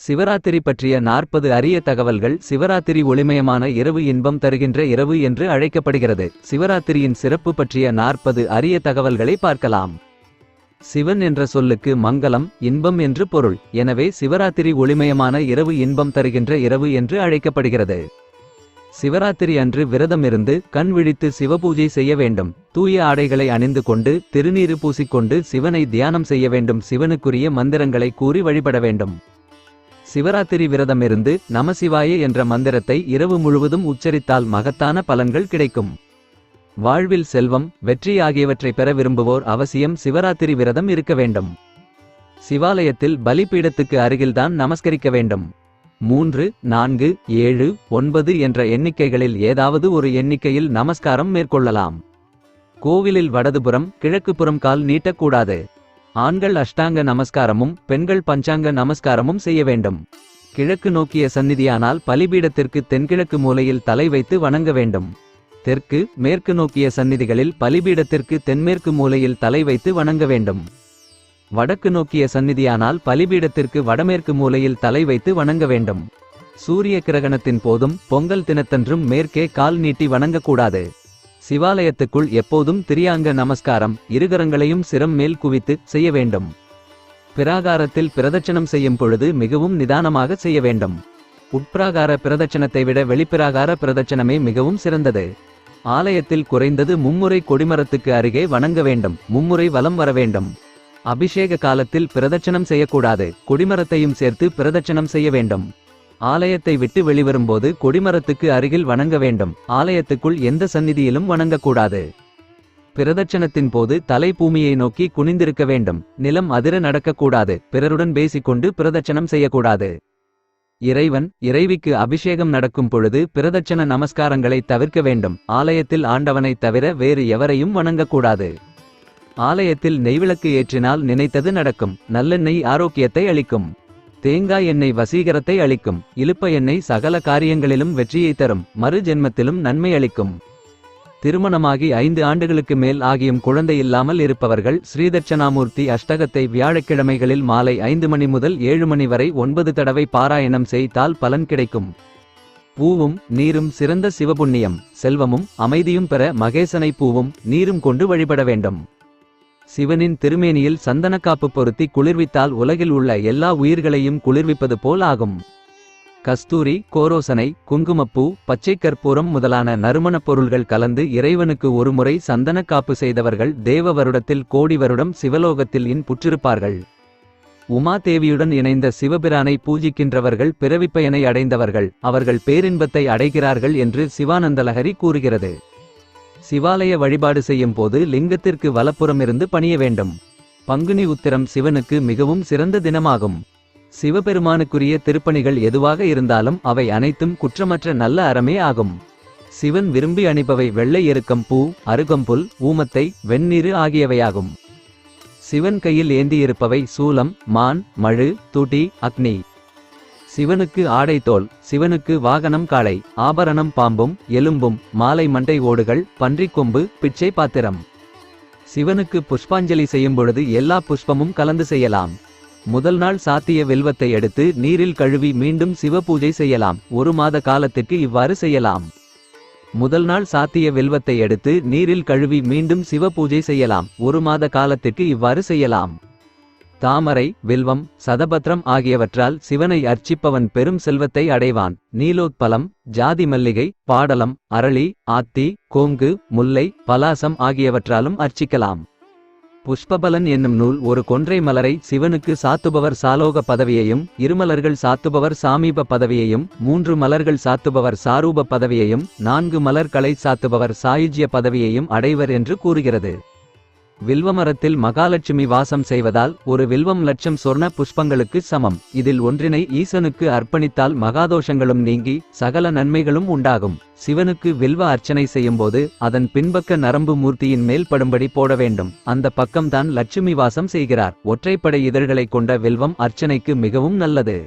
சிவராத்திரி பற்றிய நாற்பது அரிய தகவல்கள் சிவராத்திரி ஒளிமயமான இரவு இன்பம் தருகின்ற இரவு என்று அழைக்கப்படுகிறது. சிவராத்திரியின் சிறப்பு பற்றிய நாற்பது அரிய தகவல்களை பார்க்கலாம். சிவன் என்ற சொல்லுக்கு மங்களம் இன்பம் என்று பொருள். எனவே சிவராத்திரி ஒளிமயமான இரவு இன்பம் தருகின்ற இரவு என்று அழைக்கப்படுகிறது. சிவராத்திரி அன்று விரதமிருந்து கண் விழித்து சிவபூஜை செய்ய வேண்டும். தூய ஆடைகளை அணிந்து கொண்டு திருநீறு பூசிக்கொண்டு சிவனை தியானம் செய்ய வேண்டும். சிவனுக்குரிய மந்திரங்களை கூறி வழிபட வேண்டும். சிவராத்திரி விரதமிருந்து நமசிவாய என்ற மந்திரத்தை இரவு முழுவதும் உச்சரித்தால் மகத்தான பலன்கள் கிடைக்கும். வாழ்வில் செல்வம் வெற்றி ஆகியவற்றை பெற விரும்புவோர் அவசியம் சிவராத்திரி விரதம் இருக்க வேண்டும். சிவாலயத்தில் பலிபீடத்துக்கு அருகில்தான் நமஸ்கரிக்க வேண்டும். மூன்று நான்கு ஏழு ஒன்பது என்ற எண்ணிக்கைகளில் ஏதாவது ஒரு எண்ணிக்கையில் நமஸ்காரம் மேற்கொள்ளலாம். கோவிலில் வடதுபுறம் கிழக்குப்புறம் கால் நீட்டக்கூடாது. ஆண்கள் அஷ்டாங்க நமஸ்காரமும் பெண்கள் பஞ்சாங்க நமஸ்காரமும் செய்ய வேண்டும். கிழக்கு நோக்கிய சந்நிதியானால் பலிபீடத்திற்கு தென்கிழக்கு மூலையில் தலை வைத்து வணங்க வேண்டும். தெற்கு மேற்கு நோக்கிய சந்நிதிகளில் பலிபீடத்திற்கு தென்மேற்கு மூலையில் தலை வைத்து வணங்க வேண்டும். வடக்கு நோக்கிய சந்நிதியானால் பலிபீடத்திற்கு வடமேற்கு மூலையில் தலை வைத்து வணங்க வேண்டும். சூரிய கிரகணத்தின் போதும் பொங்கல் தினத்தன்றும் மேற்கே கால் நீட்டி வணங்கக்கூடாது. சிவாலயத்துக்குள் எப்போதும் திரியாங்க நமஸ்காரம். இருகரங்களையும் சிரம் மேல் குவித்து செய்ய வேண்டும். பிராகாரத்தில் பிரதட்சணம் செய்யும் பொழுது மிகவும் நிதானமாக செய்ய வேண்டும். உட்பிராகார பிரதட்சணத்தை விட வெளிப்பிராகார பிரதட்சணமே மிகவும் சிறந்தது. ஆலயத்தில் குறைந்தது மும்முறை கொடிமரத்துக்கு அருகே வணங்க வேண்டும். மும்முறை வலம் வர வேண்டும். அபிஷேக காலத்தில் பிரதட்சணம் செய்யக்கூடாது. கொடிமரத்தையும் சேர்த்து பிரதட்சணம் செய்ய வேண்டும். ஆலயத்தை விட்டு வெளிவரும்போது கொடிமரத்துக்கு அருகில் வணங்க வேண்டும். ஆலயத்துக்குள் எந்த சந்நிதியிலும் வணங்கக்கூடாது. பிரதட்சணத்தின் போது தலை பூமியை நோக்கி குனிந்திருக்க வேண்டும். நிலம் அதிர நடக்கக்கூடாது. பிறருடன் பேசிக்கொண்டு பிரதட்சணம் செய்யக்கூடாது. இறைவன் இறைவிக்கு அபிஷேகம் நடக்கும் பொழுது பிரதட்சண நமஸ்காரங்களை தவிர்க்க வேண்டும். ஆலயத்தில் ஆண்டவனை தவிர வேறு எவரையும் வணங்கக்கூடாது. ஆலயத்தில் நெய்விளக்கு ஏற்றினால் நினைத்தது நடக்கும். நல்லெண்ணெய் ஆரோக்கியத்தை அளிக்கும். தேங்காய் எண்ணெய் வசீகரத்தை அளிக்கும். இலுப்ப எண்ணெய் சகல காரியங்களிலும் வெற்றியை தரும். மறு ஜென்மத்திலும் நன்மை அளிக்கும். திருமணமாகி ஐந்து ஆண்டுகளுக்கு மேல் ஆகியும் குழந்தை இல்லாமல் இருப்பவர்கள் ஸ்ரீதட்சணாமூர்த்தி அஷ்டகத்தை வியாழக்கிழமைகளில் மாலை ஐந்து மணி முதல் ஏழு மணி வரை ஒன்பது தடவை பாராயணம் செய்தால் பலன் கிடைக்கும். பூவும் நீரும் சிறந்த சிவபுண்ணியம். செல்வமும் அமைதியும் பெற மகேசனை பூவும் நீரும் கொண்டு வழிபட வேண்டும். சிவனின் திருமேனியில் சந்தனக்காப்பு பொருத்தி குளிர்வித்தால் உலகில் உள்ள எல்லா உயிர்களையும் குளிர்விப்பது போல் ஆகும். கஸ்தூரி கோரோசனை குங்குமப்பூ பச்சை கற்பூரம் முதலான நறுமணப் பொருள்கள் கலந்து இறைவனுக்கு ஒருமுறை சந்தனக்காப்பு செய்தவர்கள் தேவ வருடத்தில் கோடி வருடம் சிவலோகத்தில் இன் புற்றிருப்பார்கள். உமா தேவியுடன் இணைந்த சிவபிரானை பூஜிக்கின்றவர்கள் பிறவிப்பயனை அடைந்தவர்கள். அவர்கள் பேரின்பத்தை அடைகிறார்கள் என்று சிவானந்தலஹரி கூறுகிறது. சிவாலய வழிபாடு செய்யும் போது லிங்கத்திற்கு வலப்புறமிருந்து பணிய வேண்டும். பங்குனி உத்திரம் சிவனுக்கு மிகவும் சிறந்த தினமாகும். சிவபெருமானுக்குரிய திருப்பணிகள் எதுவாக இருந்தாலும் அவை அனைத்தும் குற்றமற்ற நல்ல அறமே ஆகும். சிவன் விரும்பி அணிபவை வெள்ளை எருக்கம் பூ அருகம்புல் ஊமத்தை வெந்நீரு ஆகியவையாகும். சிவன் கையில் ஏந்தியிருப்பவை சூலம் மான் மழு துடி அக்னி. சிவனுக்கு ஆடை தோல் சிவனுக்கு வாகனம் காளை ஆபரணம் பாம்பும் எலும்பும் மாலை மண்டை ஓடுகள் பன்றிக்கொம்பு பிச்சை பாத்திரம். சிவனுக்கு புஷ்பாஞ்சலி செய்யும் பொழுது எல்லா புஷ்பமும் கலந்து செய்யலாம். முதல் நாள் சாத்திய வில்வத்தை எடுத்து நீரில் கழுவி மீண்டும் சிவ பூஜை செய்யலாம். ஒரு மாத காலத்திற்கு இவ்வாறு செய்யலாம். முதல் நாள் சாத்திய வில்வத்தை எடுத்து நீரில் கழுவி மீண்டும் சிவ பூஜை செய்யலாம். ஒரு மாத காலத்திற்கு இவ்வாறு செய்யலாம். தாமரை வில்வம் சதபத்ரம் ஆகியவற்றால் சிவனை அர்ச்சிப்பவன் பெரும் செல்வத்தை அடைவான். நீலோத்பலம் ஜாதி மல்லிகை பாடலம் அரளி ஆத்தி கோங்கு முல்லை பலாசம் ஆகியவற்றாலும் அர்ச்சிக்கலாம். புஷ்பபலன் என்னும் நூல் ஒரு கொன்றை மலரை சிவனுக்கு சாத்துபவர் சாலோக பதவியையும் இருமலர்கள் சாத்துபவர் சாமீப பதவியையும் மூன்று மலர்கள் சாத்துபவர் சாரூப பதவியையும் நான்கு மலர்களை சாத்துபவர் சாயுஜ்ய பதவியையும் அடைவர் என்று கூறுகிறது. வில்வமரத்தில் மகாலட்சுமி வாசம் செய்வதால் ஒரு வில்வம் லட்சம் சொர்ண புஷ்பங்களுக்கு சமம். இதில் ஒன்றினை ஈசனுக்கு அர்ப்பணித்தால் மகாதோஷங்களும் நீங்கி சகல நன்மைகளும் உண்டாகும். சிவனுக்கு வில்வ அர்ச்சனை செய்யும்போது அதன் பின்பக்க நரம்பு மூர்த்தியின் மேல் படும்படி போட வேண்டும். அந்த பக்கம்தான் லட்சுமி வாசம் செய்கிறார். ஒற்றைப்படை இதழ்களைக் கொண்ட வில்வம் அர்ச்சனைக்கு மிகவும் நல்லது.